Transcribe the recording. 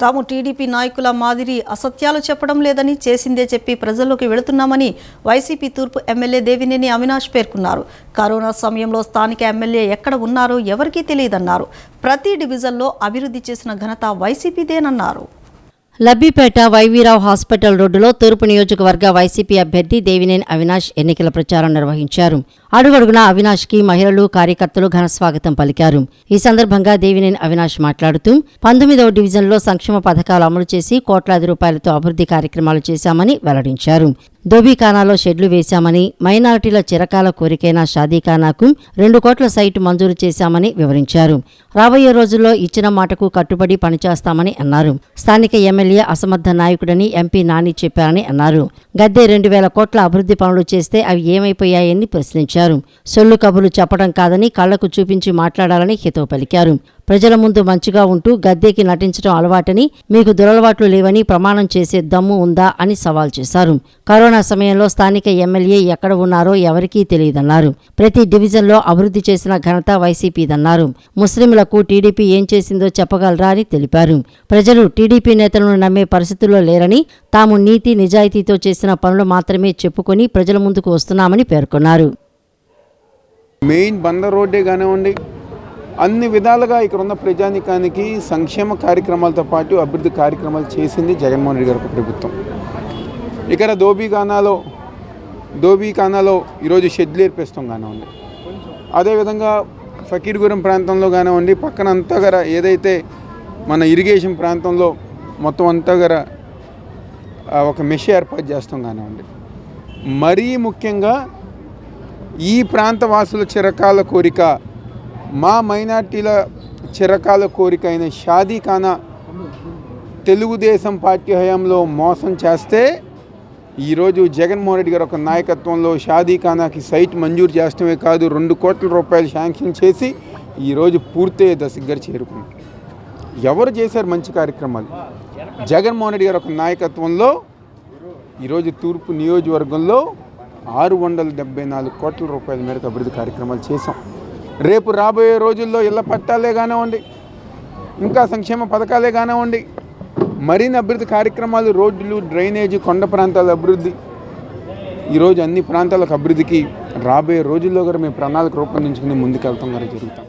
తాము టీడీపీ నాయకుల మాదిరి అసత్యాలు చెప్పడం లేదని చేసిందే చెప్పి ప్రజల్లోకి వెళుతున్నామని వైసీపీ తూర్పు ఎమ్మెల్యే దేవినేని అవినాష్ పేర్కొన్నారు. కరోనా సమయంలో స్థానిక ఎమ్మెల్యే ఎక్కడ ఉన్నారో ఎవరికీ తెలియదన్నారు. ప్రతి డివిజన్లో అభివృద్ధి చేసిన ఘనత వైసీపీదేనన్నారు. లబ్బిపేట వైవీరావు హాస్పిటల్ రోడ్డులో తూర్పు నియోజకవర్గ వైసీపీ అభ్యర్థి దేవినేని అవినాష్ ఎన్నికల ప్రచారం నిర్వహించారు. అడుగడుగున అవినాష్కి మహిళలు కార్యకర్తలు ఘన స్వాగతం పలికారు. ఈ సందర్భంగా దేవినేని అవినాష్ మాట్లాడుతూ పంతొమ్మిదవ డివిజన్లో సంక్షేమ పథకాలు అమలు చేసి కోట్లాది రూపాయలతో అభివృద్ధి కార్యక్రమాలు చేశామని వెల్లడించారు. దోబీఖానాలో షెడ్లు వేశామని మైనారిటీల చిరకాల కోరికైన షాదీఖానాకు రెండు కోట్ల సైటు మంజూరు చేశామని వివరించారు. రాబోయే రోజుల్లో ఇచ్చిన మాటకు కట్టుబడి పనిచేస్తామని అన్నారు. స్థానిక ఎమ్మెల్యే అసమర్థ నాయకుడని ఎంపీ నాని చెప్పారని అన్నారు. గద్దె రెండు వేల కోట్ల అభివృద్ధి పనులు చేస్తే అవి ఏమైపోయాయని ప్రశ్నించారు. సొల్లు కబుర్లు చెప్పడం కాదని కళ్ళకు చూపించి మాట్లాడాలని హితవు పలికారు. ప్రజల ముందు మంచిగా ఉంటూ గద్దెకి నటించడం అలవాటని మీకు దురలవాట్లు లేవని ప్రమాణం చేసే దమ్ము ఉందా అని సవాల్ చేశారు. కరోనా సమయంలో స్థానిక ఎమ్మెల్యే ఎక్కడ ఉన్నారో ఎవరికీ తెలియదన్నారు. ప్రతి డివిజన్లో అభివృద్ధి చేసిన ఘనత వైసీపీదన్నారు. ముస్లింలకు టీడీపీ ఏం చేసిందో చెప్పగలరా అని తెలిపారు. ప్రజలు టీడీపీ నేతలను నమ్మే పరిస్థితుల్లో లేరని తాము నీతి నిజాయితీతో చేసిన పనులు మాత్రమే చెప్పుకొని ప్రజల ముందుకు వస్తున్నామని పేర్కొన్నారు. మెయిన్ బందర్ రోడ్డే కానివ్వండి అన్ని విధాలుగా ఇక్కడ ఉన్న ప్రజానికానికి సంక్షేమ కార్యక్రమాలతో పాటు అభివృద్ధి కార్యక్రమాలు చేసింది జగన్మోహన్ రెడ్డి గారి ప్రభుత్వం. ఇక్కడ దోబీఖానాలో దోబీఖానాలో ఈరోజు షెడ్లు ఏర్పిస్తాం కానివ్వండి అదేవిధంగా ఫకీర్గూడెం ప్రాంతంలో కానివ్వండి పక్కన అంతా గర ఏదైతే మన ఇరిగేషన్ ప్రాంతంలో మొత్తం అంతా గర ఒక మెష్ ఏర్పాటు చేస్తాం కానివ్వండి. మరీ ముఖ్యంగా ఈ ప్రాంత వాసుల చిరకాల కోరిక మా మైనార్టీల చిరకాల కోరిక అయిన షాదీఖానా తెలుగుదేశం పార్టీ హయాంలో మోసం చేస్తే ఈరోజు జగన్మోహన్ రెడ్డి గారు ఒక నాయకత్వంలో షాదీఖానాకి సైట్ మంజూరు చేస్తమే కాదు రెండు కోట్ల రూపాయలు శాంక్షన్ చేసి ఈరోజు పూర్తయ్యే దశ దగ్గర చేరుకుంది ఎవరు చేశారు మంచి కార్యక్రమాలు? జగన్మోహన్ రెడ్డి గారు ఒక నాయకత్వంలో ఈరోజు తూర్పు నియోజకవర్గంలో ఆరు వందల డెబ్బై నాలుగు కోట్ల రూపాయల మేరకు అభివృద్ధి కార్యక్రమాలు చేశాం. రేపు రాబోయే రోజుల్లో ఇళ్ళ పట్టాలే కానివ్వండి ఇంకా సంక్షేమ పథకాలే కానివ్వండి మరిన్ని అభివృద్ధి కార్యక్రమాలు రోడ్లు డ్రైనేజీ కొండ ప్రాంతాల అభివృద్ధి. ఈరోజు అన్ని ప్రాంతాలకు అభివృద్ధికి రాబోయే రోజుల్లో కూడా మేము ప్రణాళిక రూపొందించుకుని ముందుకెళ్తాం. గారు జరుగుతాం